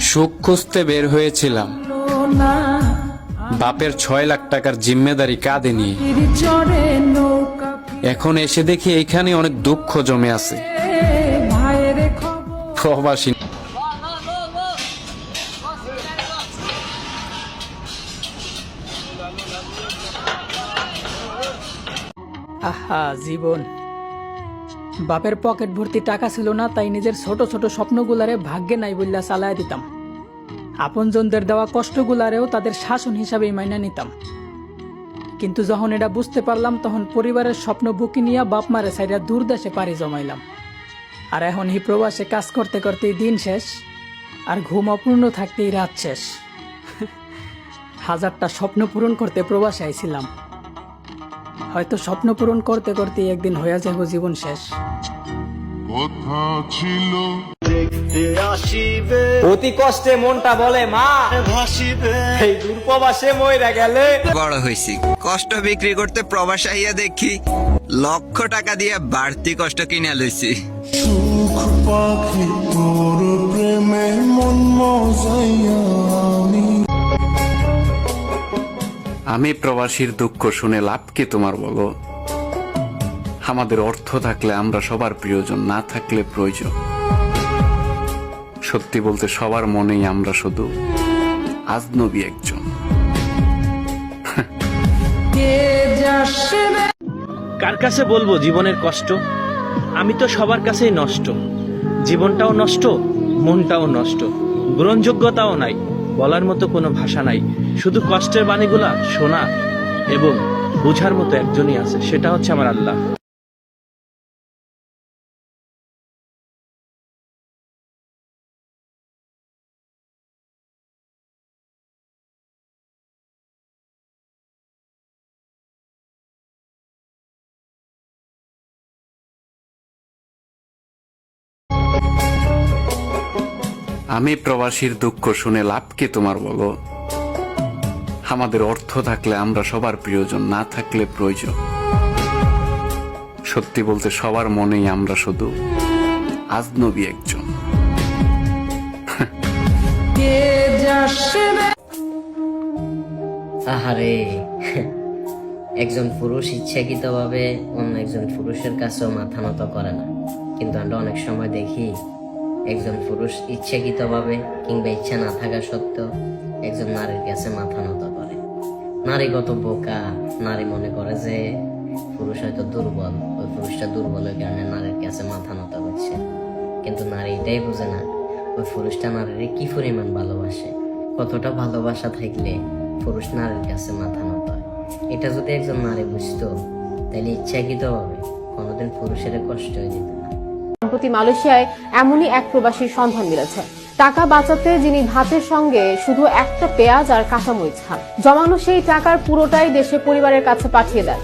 সুখ খুঁজতে বের হয়েছিলাম। বাপের ছয় লাখ টাকার জিম্মেদারি কাঁধে নিয়ে। এখন এসে দেখি এইখানে অনেক দুঃখ জমে আছে। প্রবাসী আহা জীবন। বাপের পকেট ভর্তি টাকা ছিল না, তাই নিজের ছোট ছোট স্বপ্নগুলারে ভাগ্যে নাই বললা চালায় দিতাম। আপনজনদের দেওয়া কষ্টগুলারেও তাদের শাসন হিসাবেই মাইনা নিতাম। কিন্তু যখন এটা বুঝতে পারলাম, তখন পরিবারের স্বপ্ন বুকি নিয়ে বাপ মারে সাইডা দূর দেশে পাড়ি জমাইলাম। আর এখন এই প্রবাসে কাজ করতে করতেই দিন শেষ, আর ঘুম অপূর্ণ থাকতেই রাত শেষ। হাজারটা স্বপ্ন পূরণ করতে প্রবাসে আইছিলাম। হয়তো স্বপ্ন পূরণ করতে করতে একদিন হয়ে যাব জীবন শেষ। কথা ছিল। অতি কষ্টে মনটা বলে মা এই দূরপ্রবাসে মইরা গেলে? বড় হয়েছি কষ্ট বিক্রি করতে প্রবাস আইয়া দেখি লক্ষ টাকা দিয়ে বাড়তি কষ্ট কিনে লইছি। সুখ পাখি তোর প্রেমে মন মজাইয়া। আমি প্রবাসীর দুঃখ শুনে লাভ কি তোমার বলো? আমাদের অর্থ থাকলে আমরা সবার প্রিয়জন না থাকলে প্রয়োজন। সত্যি বলতে সবার মনেই আমরা শুধু আজনবী একজন। কার কাছে বলব জীবনের কষ্ট? আমি তো সবার কাছেই নষ্ট। জীবনটাও নষ্ট মনটাও নষ্ট। গ্রহণযোগ্যতাও নাই। বলার মতো কোনো ভাষা নাই। শুধু কষ্টের বাণীগুলা শোনা এবং বোঝার মতো একজনই আছে, সেটা হচ্ছে আমার আল্লাহ। আমি প্রবাসীর দুঃখ শুনে লাভ কি তোমার বলো? আমাদের অর্থ থাকলে আমরা সবার প্রিয়জন না থাকলে প্রয়োজন। সত্যি বলতে সবার মনেই আমরা শুধু আজনবী একজন। আহারে একজন পুরুষ ইচ্ছাকৃতভাবে অন্য একজন পুরুষের কাছেও মাথা নত করে না। কিন্তু আমরা অনেক সময় দেখি একজন পুরুষ ইচ্ছাকৃতভাবে কিংবা ইচ্ছা না থাকা সত্ত্বেও একজন নারীর কাছে মাথা নত করে। নারী কত বোকা, নারী মনে করে যে পুরুষ হয়তো দুর্বল, ওই পুরুষটা দুর্বলের কারণে নারীর কাছে মাথা নত করছে। কিন্তু নারী এটাই বোঝে না, ওই পুরুষটা নারীর কি পরিমাণ ভালোবাসে? কতটা ভালোবাসা থাকলে পুরুষ নারীর কাছে মাথা নত হয়? এটা যদি একজন নারী বুঝতো, তাহলে ইচ্ছাকৃত হবে কোনোদিন পুরুষের কষ্ট হয়ে যেত। সম্প্রতি মালয়েশিয়ায় এমনই এক প্রবাসীর সন্ধান মিলেছে। টাকা বাঁচাতে যিনি ভাতের সঙ্গে শুধু একটা পেঁয়াজ আর কাঁচামরিচ খান, জমানো সেই টাকার পুরোটাই দেশে পরিবারের কাছে পাঠিয়ে দেন।